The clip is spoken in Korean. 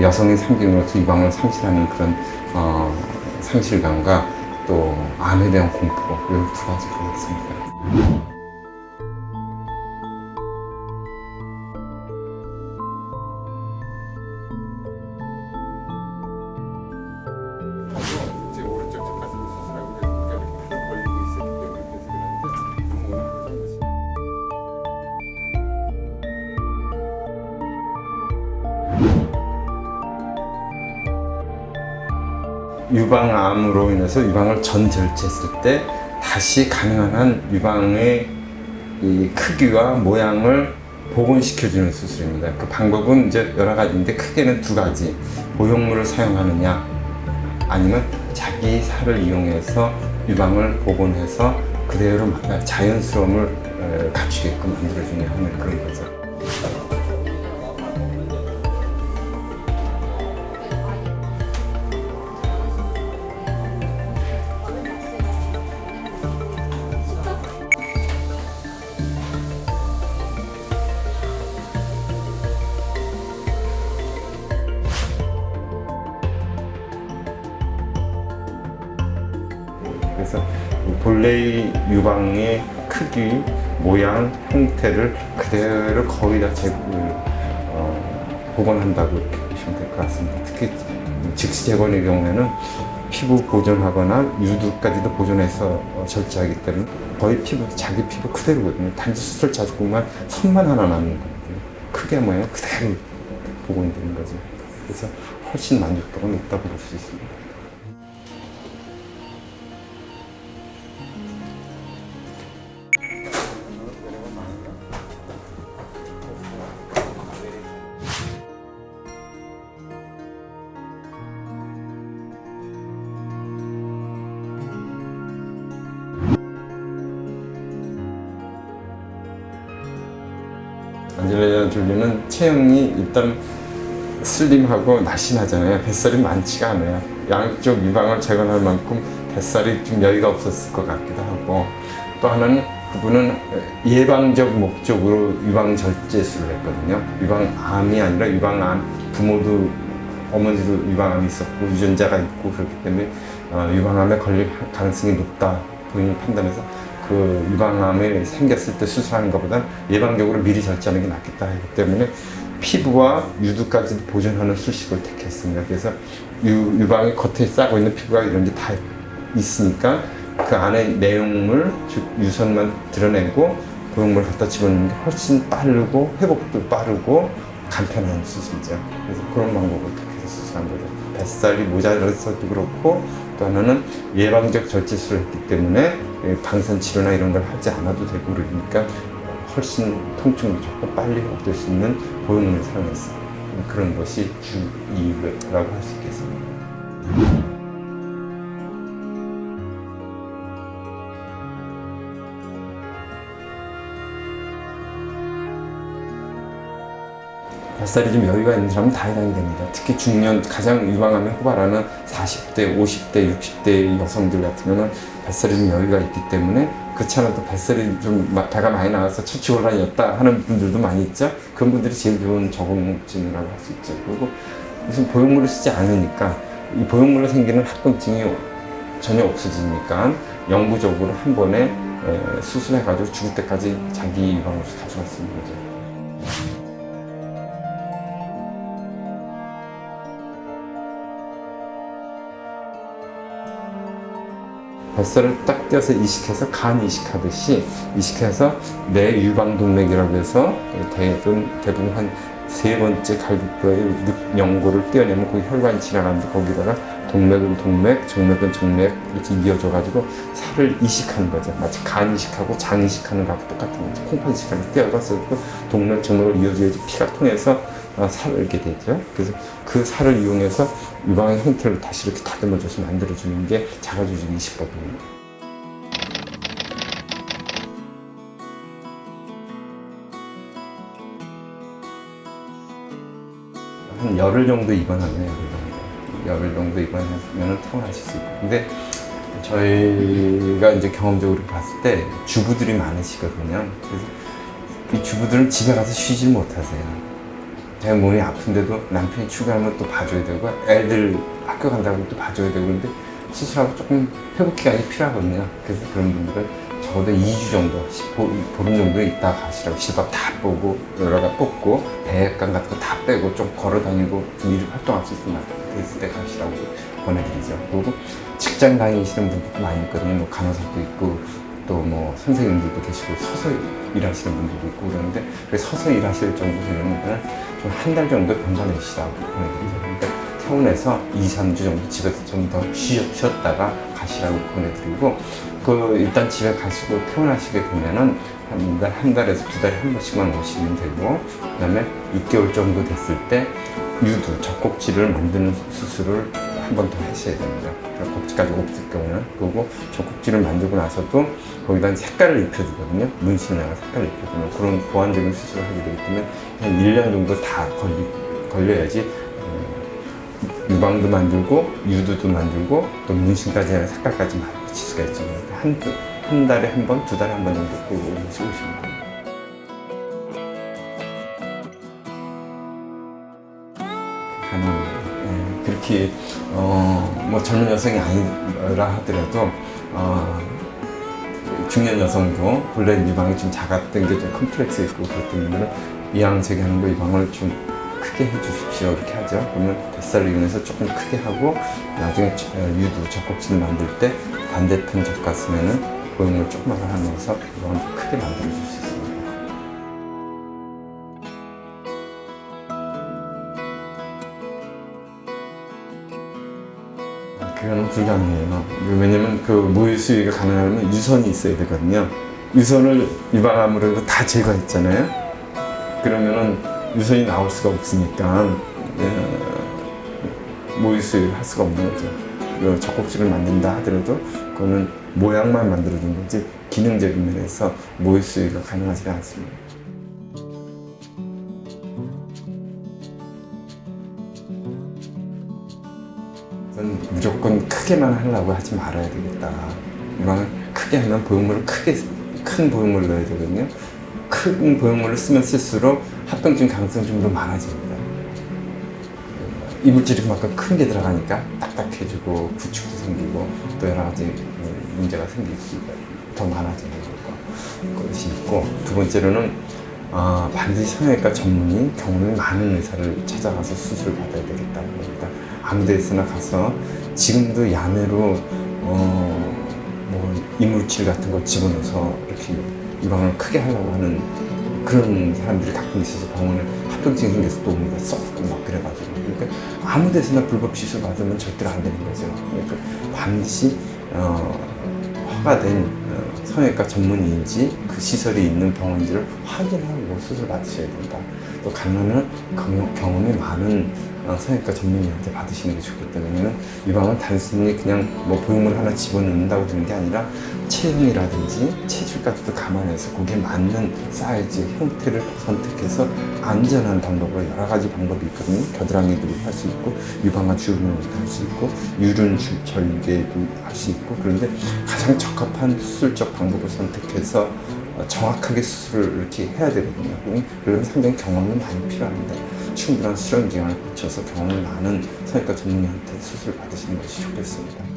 여성의 상징으로서 유방을 상실하는 그런 어, 상실감과 또 암에 대한 공포 이런 두 가지가 있습니다. 유방암으로 인해서 유방을 전절제했을 때 다시 가능한 한 유방의 이 크기와 모양을 복원시켜주는 수술입니다. 그 방법은 이제 여러 가지인데 크게는 두 가지. 보형물을 사용하느냐 아니면 자기 살을 이용해서 유방을 복원해서 그대로 자연스러움을 에, 갖추게끔 만들어주냐 하는 그런 거죠. 그래서 이 본래의 유방의 크기, 모양, 형태를 그대로 거의 다 재, 어, 복원한다고 이렇게 보시면 될 것 같습니다. 특히 즉시 재건의 경우에는 피부 보존하거나 유두까지도 보존해서 어, 절제하기 때문에 거의 피부, 자기 피부 그대로거든요. 단지 수술 자주고만 선만 하나 남는 거거든요. 크게 모양 그대로 복원되는 거죠. 그래서 훨씬 만족도가 높다고 볼 수 있습니다. 안젤리나 졸리는 체형이 일단 슬림하고 날씬하잖아요. 뱃살이 많지가 않아요. 양쪽 유방을 재건할 만큼 뱃살이 좀 여유가 없었을 것 같기도 하고 또 하나는 그분은 예방적 목적으로 유방 절제술을 했거든요. 유방암이 아니라 유방암 부모도 어머니도 유방암이 있었고 유전자가 있고 그렇기 때문에 어, 유방암에 걸릴 가능성이 높다 본인이 판단해서 그 유방암이 생겼을 때 수술하는 것보다 예방적으로 미리 절제하는 게 낫겠다 하기 때문에 피부와 유두까지 보존하는 수식을 택했습니다. 그래서 유, 유방의 겉에 싸고 있는 피부가 이런 게 다 있으니까 그 안에 내용물, 즉 유선만 드러내고 보형물 갖다 집어넣는 게 훨씬 빠르고 회복도 빠르고 간편한 수술이죠. 그래서 그런 방법을 택해서 수술한 거죠. 뱃살이 모자라서도 그렇고 또 하나는 예방적 절제술을 했기 때문에 예, 방사선 치료나 이런 걸 하지 않아도 되고 그러니까 훨씬 통증도 좋고 빨리 회복될 수 있는 보형물을 사용했어요. 그런 것이 주 이유라고 할 수 있겠습니다. 뱃살이 좀 여유가 있는 사람은 다 해당이 됩니다. 특히 중년 가장 유방암에 호발하는 40대, 50대, 60대 여성들 같은 경우는 뱃살이 좀 여유가 있기 때문에 그렇지 않아도 뱃살이 좀 마- 배가 많이 나와서 처치곤란이었다 하는 분들도 많이 있죠. 그런 분들이 제일 좋은 적응증이라고 할 수 있죠. 그리고 무슨 보형물을 쓰지 않으니까 이 보형물로 생기는 합병증이 전혀 없어지니까 영구적으로 한 번에 에, 수술해가지고 죽을 때까지 자기 유방으로 거죠. 뱃살을 딱 떼어서 이식해서 간 이식하듯이 이식해서 내 유방동맥이라고 해서 대부분, 대부분 한 세 번째 갈비뼈의 연골을 떼어내면 거기 혈관이 지나가는데 거기다가 동맥은 동맥, 정맥은 정맥 이렇게 이어져 가지고 살을 이식하는 거죠. 마치 간 이식하고 장 이식하는 거하고 똑같은 거죠. 콩팥 이식하는 떼어가서 그 동맥, 정맥을 이어줘야지 피가 통해서 어, 살을 이렇게 되죠. 그래서 그 살을 이용해서 유방의 형태를 다시 이렇게 다듬어줘서 만들어주는 게 자가조직 이식법입니다. 한 열흘 정도 입원하면 열흘 정도. 열흘 정도 입원하면 퇴원하실 수 있고. 근데 저희가 이제 경험적으로 봤을 때 주부들이 많으시거든요. 그래서 이 주부들은 집에 가서 쉬질 못하세요. 자기 몸이 아픈데도 남편이 출근하면 또 봐줘야 되고 애들 학교 간다고 또 봐줘야 되고 근데 수술하고 조금 회복 기간이 필요하거든요. 그래서 그런 분들은 적어도 2주 정도, 보- 보름 정도 있다 가시라고 실밥 다 뽑고 여러 가 뽑고 배액관 같은 거 다 빼고 좀 걸어 다니고 좀일 활동할 수 있으면 됐을 때 가시라고 권해드리죠. 그리고 직장 다니시는 분들도 많이 있거든요. 뭐 간호사도 있고 또 뭐 선생님들도 계시고 서서 일하시는 분들도 있고 그러는데 그래서 서서 일하실 정도 되는 분들은 좀 한 달 정도 병가 내시라고 보내드리죠. 그러니까 퇴원해서 2, 3주 정도 집에서 좀 더 쉬었다가 가시라고 보내드리고 그 일단 집에 가시고 퇴원하시게 되면은 한, 달, 한 달에서 두 달에 한 번씩만 오시면 되고 그 다음에 6개월 정도 됐을 때 유두 젖꼭지를 만드는 수술을 한 번 더 하셔야 됩니다. 젖꼭지까지 없을 경우는 그리고 젖꼭지를 만들고 나서도 거기다 색깔을 입혀주거든요. 문신이나 색깔을 입혀주는 그런 보완적인 수술을 하게 되기 때문에 한 1년 정도 다 걸리, 걸려야지 어, 유방도 만들고 유두도 만들고 또 문신까지 하는 색깔까지 만들 수가 있죠. 그러니까 한, 두- 한 달에 한 번, 두 달에 한 번 정도 꼭 오시면 됩니다. 그렇게 어, 뭐 젊은 여성이 아니라 하더라도 어, 중년 여성도 본래 유방이 좀 작았던 게 좀 컴플렉스 있고 그랬던 분들은 이왕 제기하는 거 유방을 좀 크게 해주십시오 이렇게 하죠. 그러면 뱃살을 이용해서 조금 크게 하고 나중에 저- 어, 유두 젖꼭지를 만들 때 반대편 젖 가슴에는 보형물 조금만 하나 넣어서 유방을 좀 크게 만들어 줄 수 있습니 그거는 불가능해요. 왜냐면 그 모유 수유가 가능하면 유선이 있어야 되거든요. 유선을 해서 다 제거했잖아요. 그러면은 유선이 나올 수가 없으니까 어, 모유 수유를 할 수가 없는 거죠. 그 젖꼭지를 만든다 하더라도 그거는 모양만 만들어준 거지 기능적인 면에서 모유 수유가 가능하지 않습니다. 무조건 크게만 하려고 하지 말아야 되겠다. 이왕 크게 하면 보형물을 크게 큰 보형물을 넣어야 되거든요. 큰 보형물을 쓰면 쓸수록 합병증 가능성이 좀 더 많아집니다. 이물질이 그만큼 큰 게 들어가니까 딱딱해지고 구축도 생기고 또 여러 가지 어, 문제가 생기고 더 많아지는 거- 것이 있고 두 번째로는 아, 반드시 성형외과 전문의 경험이 많은 의사를 찾아가서 수술을 받아야 되겠다는 겁니다. 아무 데서나 가서 지금도 야매로 어, 뭐 이물질 같은 걸 집어넣어서 이렇게 유방을 크게 하려고 하는 그런 사람들이 가끔 있어서 병원에 합병증 생겨서 또 옵니다. 썩고 막 그래가지고. 그러니까 아무 데서나 불법 시술 받으면 절대로 안 되는 거죠. 그러니까 반드시 어, 허가된 어, 성형외과 전문의인지 그 시설이 있는 병원인지를 확인하고 수술 받으셔야 된다. 또 경험- 경험이 많은 어, 성형외과 전문의한테 받으시는 게 좋겠다. 왜냐면 유방은 단순히 그냥 뭐 보형물 하나 집어넣는다고 되는 게 아니라 체형이라든지 체질까지도 감안해서 거기에 맞는 사이즈, 형태를 선택해서 안전한 방법으로 여러 가지 방법이 있거든요. 겨드랑이도 할 수 있고 유방암 주름도 할 수 있고 유륜 줄- 절개도 할 수 있고 그런데 가장 적합한 수술적 방법을 선택해서 어, 정확하게 수술을 이렇게 해야 되거든요. 음, 그러면 상당히 경험이 많이 필요합니다. 충분한 수련 기간을 거쳐서 경험이 많은 성형외과 전문의한테 수술을 받으시는 것이 좋겠습니다.